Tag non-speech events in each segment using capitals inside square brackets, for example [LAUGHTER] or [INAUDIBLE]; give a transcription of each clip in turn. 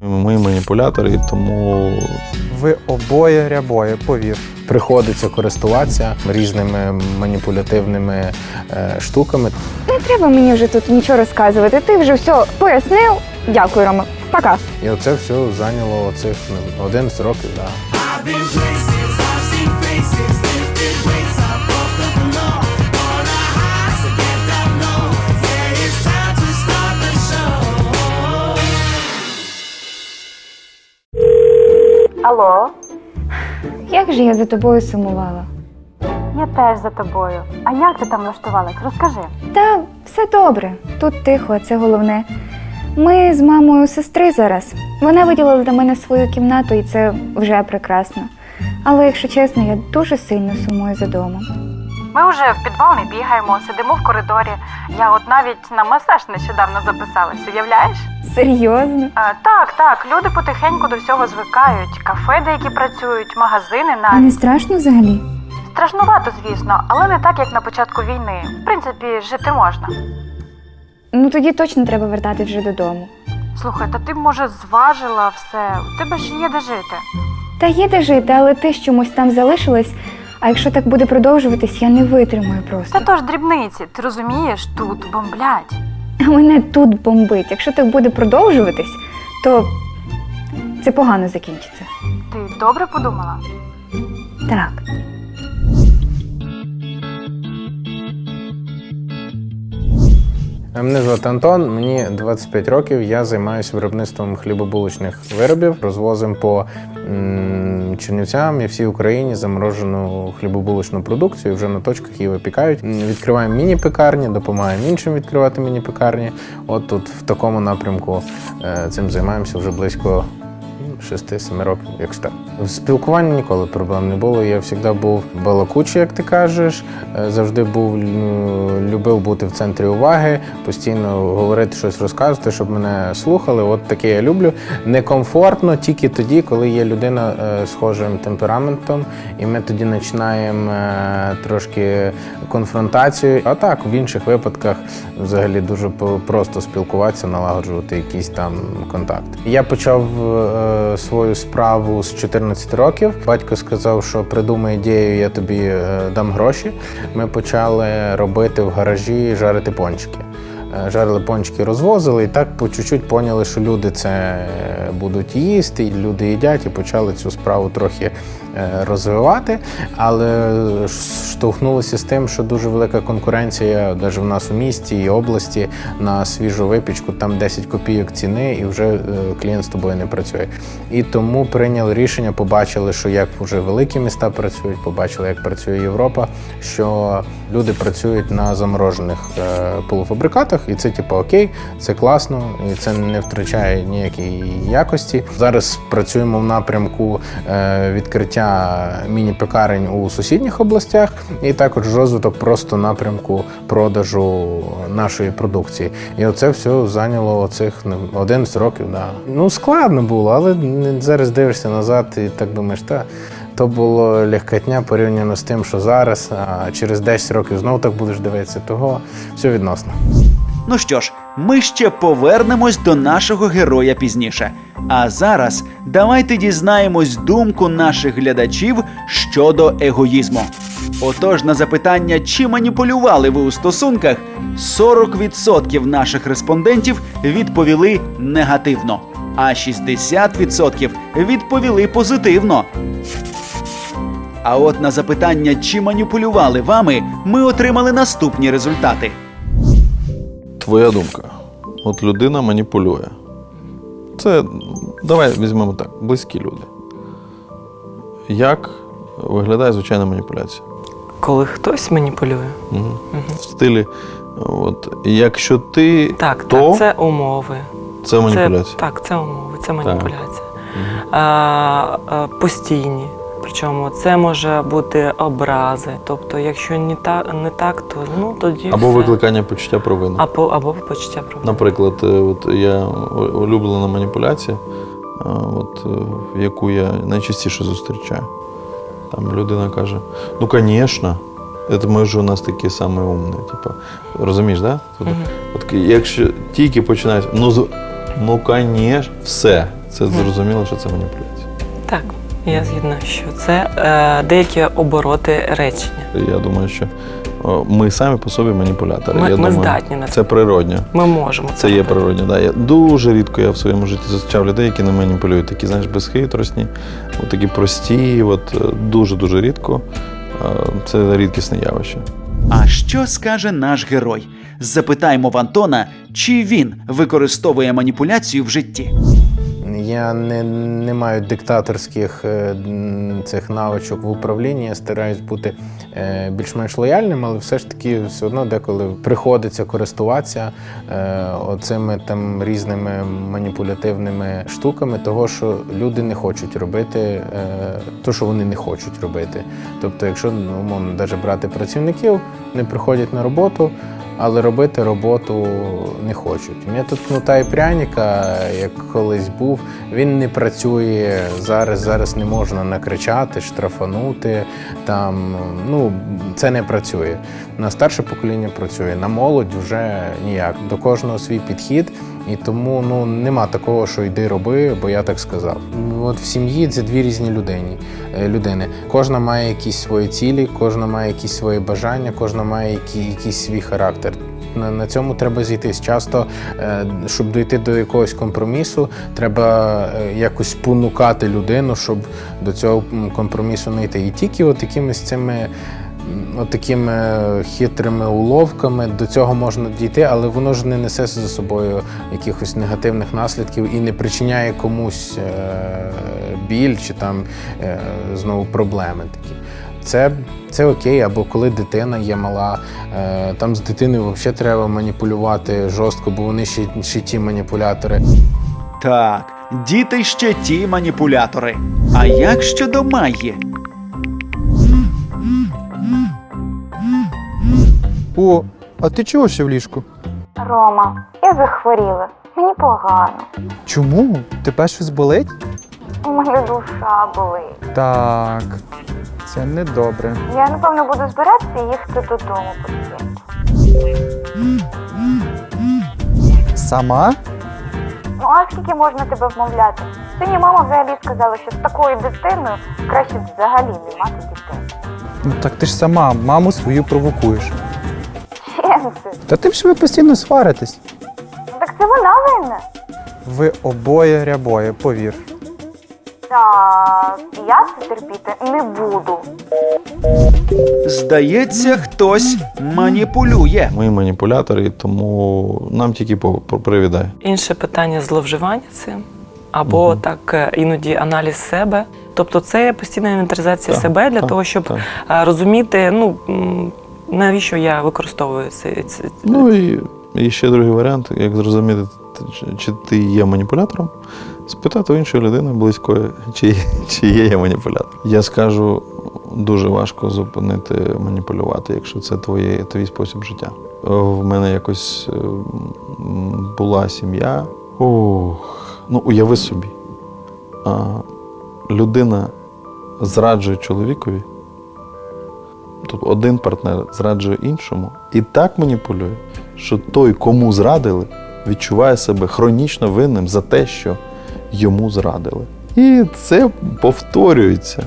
Ми маніпулятори, тому Ви обоє рябоє, повір. Приходиться користуватися різними маніпулятивними е, штуками. Не треба мені вже тут нічого розказувати. Ти вже все пояснив. Дякую, Рома. Пока. І оце все зайняло оцих ну, 11 років. Да. Алло, Як же я за тобою сумувала? я теж за тобою. А як ти там влаштувалась? Розкажи. Та все добре. Тут тихо, а це головне. Ми з мамою сестри зараз. Вона виділила для мене свою кімнату, і це вже прекрасно. Але якщо чесно, я дуже сильно сумую за домом. Ми вже в підвал не бігаємо, сидимо в коридорі. Я от навіть на масаж нещодавно записалась, уявляєш? Серйозно? А, так, так, люди потихеньку до всього звикають. Кафе деякі працюють, магазини А навіть. не страшно взагалі? Страшнувато, звісно, але не так, як на початку війни. В принципі, жити можна. Ну тоді точно треба вертати вже додому. Слухай, та ти, може, зважила все. У тебе ж є де жити. Та є де жити, але ти ж чомусь там залишилась. А якщо так буде продовжуватись, я не витримаю просто. Та то ж дрібниці, ти розумієш, тут бомблять. А мене тут бомбить. Якщо так буде продовжуватись, то це погано закінчиться. Ти добре подумала? Так. Мене звати Антон, мені 25 років. Я займаюся виробництвом хлібобулочних виробів. Розвозимо по м, Чернівцям і всій Україні заморожену хлібобулочну продукцію. Вже на точках її випікають. Відкриваємо міні-пекарні, допомагаємо іншим відкривати міні-пекарні. От тут в такому напрямку е, цим займаємося вже близько. 6-7 років, якось так. В спілкуванні ніколи проблем не було. Я завжди був балакучий, як ти кажеш. Е, Завжди був любив бути в центрі уваги, постійно говорити щось розказувати, щоб мене слухали. От таке я люблю. Некомфортно тільки тоді, коли є людина е, схожим темпераментом, і ми тоді починаємо е, трошки конфронтацію. А так, в інших випадках взагалі дуже просто спілкуватися, налагоджувати якийсь там контакт. Я почав свою справу з 14 років. Батько сказав, що придумай ідею, я тобі е, дам гроші. Ми почали робити в гаражі жарити пончики. Е, Жарили пончики, розвозили, і так по чуть-чуть поняли, що люди це е, будуть їсти, і люди їдять, і почали цю справу трохи розвивати. Але штовхнулися з тим, що дуже велика конкуренція, навіть в нас у місті і області на свіжу випічку, там 10 копійок ціни, і вже е, клієнт з тобою не працює. І тому прийняли рішення, побачили, що як вже великі міста працюють, побачили, як працює Європа, що люди працюють на заморожених е, полуфабрикатах, і це типу окей, це класно, і це не втрачає ніякої якості. Зараз працюємо в напрямку е, міні-пекарень у сусідніх областях, і також розвиток просто напрямку продажу нашої продукції. І оце все зайняло оцих ну, 11 років. Да. Ну складно було, але зараз дивишся назад і так думаєш, та. То було легкотня порівняно з тим, що зараз, а через 10 років знову так будеш дивитися, того все відносно. Ну що ж, ми ще повернемось до нашого героя пізніше. А зараз давайте дізнаємось думку наших глядачів щодо егоїзму. Отож, на запитання, чи маніпулювали ви у стосунках, 40% наших респондентів відповіли негативно, а 60% відповіли позитивно. А от на запитання, чи маніпулювали вами, ми отримали наступні результати. Твоя думка. От людина маніпулює. Це давай візьмемо так, близькі люди. Як виглядає звичайна маніпуляція? Коли хтось маніпулює. Угу. В стилі, от, якщо ти Так, то, так, це умови. це маніпуляція. Це, так, це умови, це маніпуляція. А, а, постійні. Причому це може бути образи. Тобто, якщо не так, не так то ну тоді Або все. викликання почуття провини. або, або почуття провини. Наприклад, е, от я улюблена маніпуляція, от, е, яку я найчастіше зустрічаю. Там людина каже: ну, звісно, ми ж у нас такі самі умні. Типу, розумієш, да? Мгм. от, якщо тільки починають, ну, ну, звісно, все. це зрозуміло, що це маніпуляція. Так, я згідна, що це е, деякі обороти речення. Я думаю, що о, ми самі по собі маніпулятори. Ми- я ми думаю, здатні на це. Це природньо. Ми можемо Це є робити. природньо. Да. Я дуже рідко я в своєму житті зустрічав людей, які не маніпулюють. Такі, знаєш, безхитросні, от такі прості, от дуже-дуже рідко. Е, Це рідкісне явище. А що скаже наш герой? Запитаємо в Антона, чи він використовує маніпуляцію в житті. Я не, не маю диктаторських е, цих навичок в управлінні. Я стараюсь бути е, більш-менш лояльним, але все ж таки все одно деколи приходиться користуватися е, оцими там різними маніпулятивними штуками, того що люди не хочуть робити то, що вони не хочуть робити. Тобто, якщо ну, умовно навіть брати працівників, не приходять на роботу. Але робити роботу не хочуть. Метод кнута і пряника, як колись був, він не працює зараз. Зараз не можна накричати, штрафанути. Там ну це не працює. На старше покоління працює, на молодь вже ніяк. До кожного свій підхід. І тому ну нема такого, що йди роби, бо я так сказав. От в сім'ї це дві різні людині, е, людини. Кожна має якісь свої цілі, кожна має якісь свої бажання, кожна має які, якийсь свій характер. На, на цьому треба зійтись. Часто, е, щоб дійти до якогось компромісу, треба е, якось понукати людину, щоб до цього компромісу не йти. І тільки от якимись цими такими хитрими уловками до цього можна дійти, але воно ж не несе за собою якихось негативних наслідків і не причиняє комусь е, біль чи там е, знову проблеми такі. Це, це окей, або коли дитина є мала, е, там з дитиною взагалі треба маніпулювати жорстко, бо вони ще, ще ті маніпулятори. Так, діти ще ті маніпулятори. А як щодо Майї? О, а ти чого ще в ліжку? Рома, я захворіла. Мені погано. Чому? Тебе щось болить? У мене душа болить. Так, це не добре. Я напевно буду збиратися і їхати додому потихеньку. Сама? Ну а скільки можна тебе вмовляти? Сьогодні мама взагалі сказала, що з такою дитиною краще б взагалі не мати дітей. Ну так ти ж сама маму свою провокуєш. Та тим, що ви постійно сваритесь. Так це вона винна. Ви обоє рябоє, повір. Так, я це терпіти не буду. Здається, хтось маніпулює. Ми маніпулятори, тому нам тільки по- по- привідає. Інше питання зловживання цим, або так е, іноді аналіз себе. Тобто це постійна інвентаризація Так, себе для так, того, щоб так. е, розуміти, ну м, навіщо я використовую це. це Ну і, і ще другий варіант, як зрозуміти, чи, ти є маніпулятором, спитати у іншої людини близької, чи, чи є я маніпулятор. Я скажу, дуже важко зупинити маніпулювати, якщо це твоє, твій спосіб життя. В мене якось була сім'я. Ох, ну уяви собі. А, людина зраджує чоловікові. Тобто один партнер зраджує іншому і так маніпулює, що той, кому зрадили, відчуває себе хронічно винним за те, що йому зрадили. І це повторюється.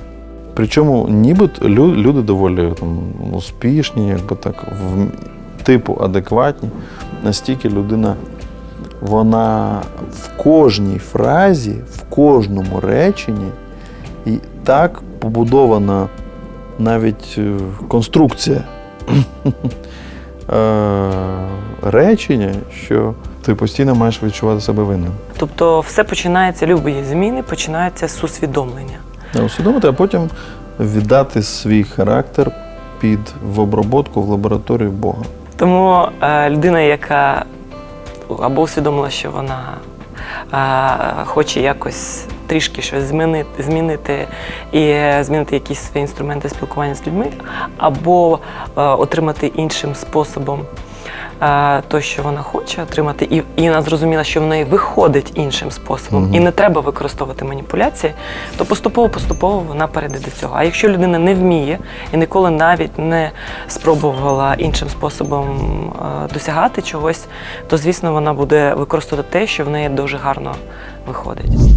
Причому нібито люди доволі там, успішні, якби так, в, типу адекватні. Настільки людина, вона в кожній фразі, в кожному реченні і так побудована навіть е, конструкція е, речення, що ти постійно маєш відчувати себе винним. Тобто, все починається, любі зміни починаються з усвідомлення. Не усвідомити, а потім віддати свій характер під в обробку в лабораторію Бога. Тому е, людина, яка або усвідомила, що вона е, хоче якось трішки щось змінити, змінити і е, змінити якісь свої інструменти спілкування з людьми, або е, отримати іншим способом е, то, що вона хоче отримати, і, і вона зрозуміла, що в неї виходить іншим способом, Мгм. і не треба використовувати маніпуляції, то поступово-поступово вона перейде до цього. А якщо людина не вміє і ніколи навіть не спробувала іншим способом е, досягати чогось, то звісно вона буде використовувати те, що в неї дуже гарно виходить.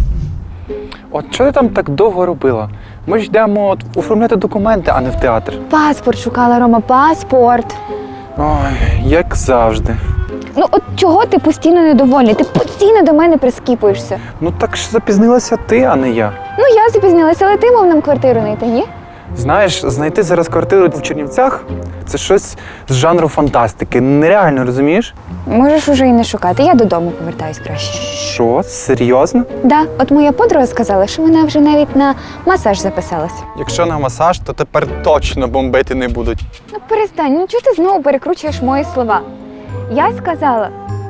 От що ти там так довго робила? Ми ж йдемо от оформляти документи, а не в театр. Паспорт шукала, Рома, паспорт. Ой, як завжди. Ну от чого ти постійно недовольний? Ти постійно до мене прискіпуєшся. Ну так ж запізнилася ти, а не я. Ну я запізнилася, але ти мав нам квартиру знайти, ні? Знаєш, знайти зараз квартиру в Чернівцях це щось з жанру фантастики. Нереально розумієш? Можеш уже і не шукати. Я додому повертаюсь краще. Що? Серйозно? Да, от моя подруга сказала, що вона вже навіть на масаж записалась. Якщо на масаж, то тепер точно бомбити не будуть. Ну перестань, ну чого ти знову перекручуєш мої слова? Я сказала,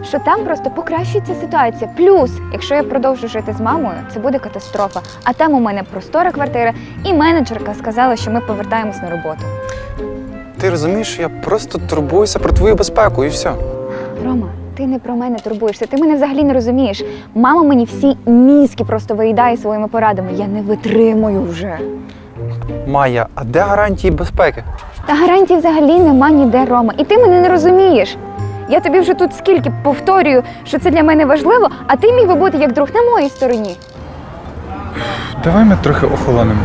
що там просто покращується ситуація. Плюс, якщо я продовжу жити з мамою, це буде катастрофа. А там у мене простора квартира, і менеджерка сказала, що ми повертаємось на роботу. Ти розумієш, я просто турбуюся про твою безпеку і все. Рома, ти не про мене турбуєшся, ти мене взагалі не розумієш. Мама мені всі мізки просто виїдає своїми порадами. Я не витримую вже. Майя, а де гарантії безпеки? Та гарантій взагалі нема ніде, Рома. І ти мене не розумієш. Я тобі вже тут скільки повторюю, що це для мене важливо, а ти міг би бути як друг на моїй стороні. Давай ми трохи охолонемо.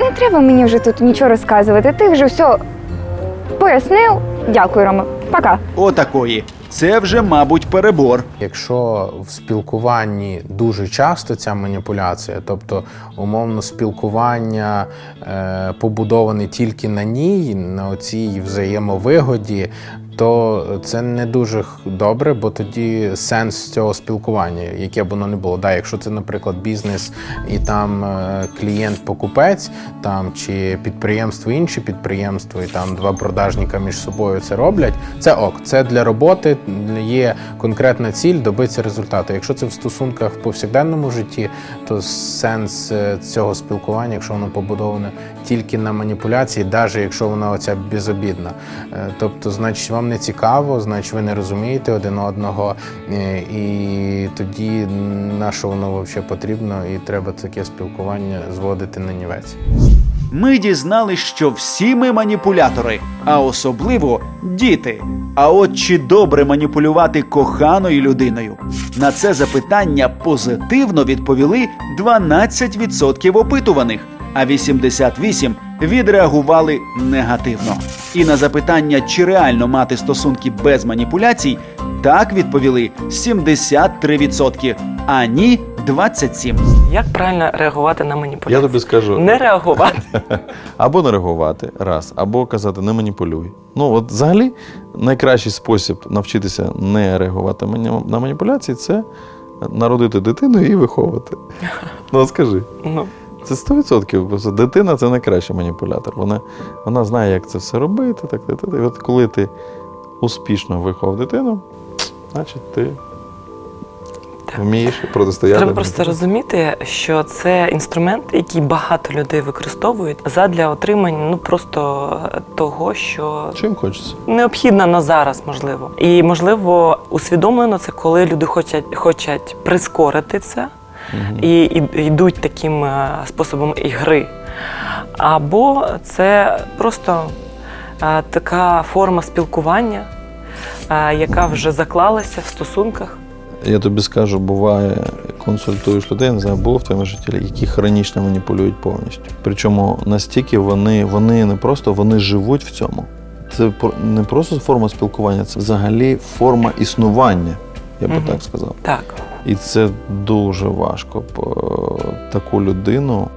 Не треба мені вже тут нічого розказувати. Ти вже все пояснив. Дякую, Рома. Пока. Отакої. Це вже, мабуть, перебор. Якщо в спілкуванні дуже часто ця маніпуляція, тобто умовно спілкування е, побудоване тільки на ній, на цій взаємовигоді, то це не дуже добре, бо тоді сенс цього спілкування, яке б воно не було. Да, якщо це, наприклад, бізнес і там е, клієнт-покупець, там чи підприємство інші підприємство, і там два продажника між собою це роблять. Це ок, це для роботи є конкретна ціль добитися результату. Якщо це в стосунках в повсякденному житті, то сенс е, цього спілкування, якщо воно побудоване тільки на маніпуляції, навіть якщо вона оця безобідна. Е, Тобто, значить, вам не цікаво, значить, ви не розумієте один одного, е, і тоді на що воно взагалі потрібно, і треба таке спілкування зводити на нівець. Ми дізнались, що всі ми маніпулятори, а особливо діти. А от чи добре маніпулювати коханою людиною? На це запитання позитивно відповіли 12% опитуваних, а 88% відреагували негативно. І на запитання, чи реально мати стосунки без маніпуляцій, так відповіли 73%, а ні 27%. Як правильно реагувати на маніпуляції? Я тобі скажу, Не реагувати. [LAUGHS] або не реагувати, раз, або казати не маніпулюй. Ну, от взагалі, найкращий спосіб навчитися не реагувати на маніпуляції це народити дитину і виховувати. [LAUGHS] Ну, от скажи. Ну, Це 100%. Просто дитина це найкращий маніпулятор. Вона, вона знає, як це все робити. Так, так, так. І от коли ти успішно виховав дитину, значить ти вмієш протистояти. треба просто розуміти, що це інструмент, який багато людей використовують задля отримання ну просто того, що Чим хочеться? необхідно на зараз, можливо. І можливо, усвідомлено це, коли люди хочуть, хочуть прискорити це і, і йдуть таким е, способом ігри. Або це просто е, така форма спілкування, е, яка вже заклалася в стосунках. Я тобі скажу, буває, консультуєш людей, не знаю, було в твоєму житті, які хронічно маніпулюють повністю. Причому настільки вони, вони не просто вони живуть в цьому. Це не просто форма спілкування, це взагалі форма існування, я би Мгм. так сказав. Так. І це дуже важко е, таку людину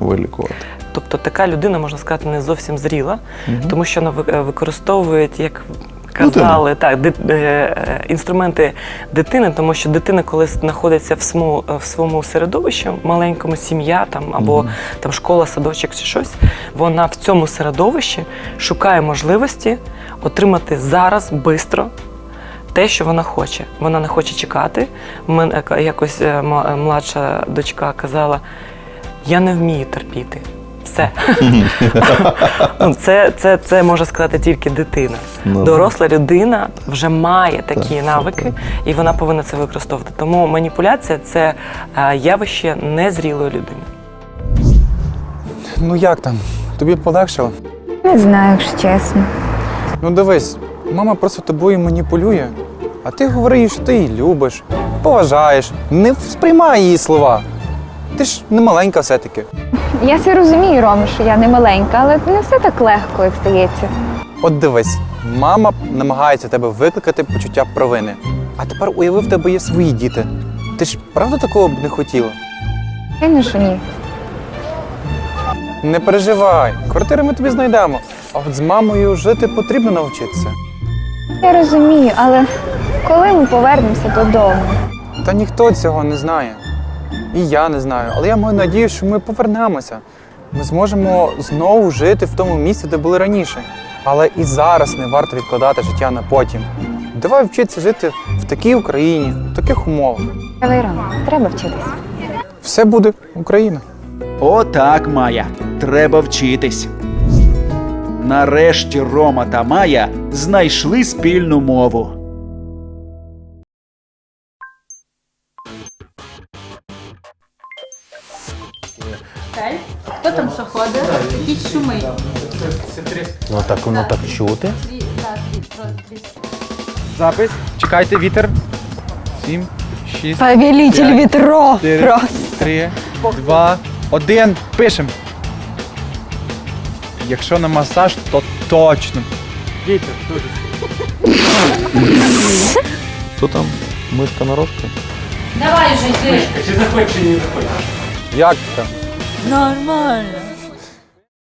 вилікувати. Тобто така людина, можна сказати, не зовсім зріла, Мгм. тому що вона е, використовує, як казали, так, ди- е, інструменти дитини, тому що дитина, коли знаходиться в своєму, в своєму середовищі, маленькому сім'я там, або Мгм. там школа, садочок чи щось, вона в цьому середовищі шукає можливості отримати зараз швидко. Те, що вона хоче. Вона не хоче чекати. Мене якось е, младша дочка казала: я не вмію терпіти. Все. [LAUGHS] ну, це, це, це може сказати тільки дитина. Ну, Доросла людина вже має такі навики, і вона повинна це використовувати. Тому маніпуляція це е, явище незрілої людини. Ну як там? Тобі полегшило? Не знаю, якщо чесно. Ну дивись, мама просто тобою маніпулює, а ти говориш, що ти її любиш, поважаєш, не сприймай її слова. Ти ж не маленька все-таки. Я все розумію, Рома, що я не маленька, але не все так легко, як здається. От дивись, мама намагається тебе викликати почуття провини. А тепер уяви, в тебе є свої діти. Ти ж правда такого б не хотіла? Звичайно, що ні. Не переживай, квартиру ми тобі знайдемо. А от з мамою жити потрібно навчитися. Я розумію, але коли ми повернемося додому? Та ніхто цього не знає. І я не знаю. Але я маю надію, що ми повернемося. Ми зможемо знову жити в тому місці, де були раніше. Але і зараз не варто відкладати життя на потім. Давай вчитися жити в такій Україні, в таких умовах. Давай, Рома, треба вчитися. Все буде Україна. Отак, Майя. Треба вчитись. Нарешті Рома та Майя знайшли спільну мову. Хто там що ходить? Якісь шуми. Ну так воно так чути. Запис. Чекайте, вітер. Сім, шість, Повелитель вітро. чотири, три, два, один. Пишем. Якщо на масаж, то точно. Хто там? Мишка нарожка? Давай вже йди. Як там? Нормально.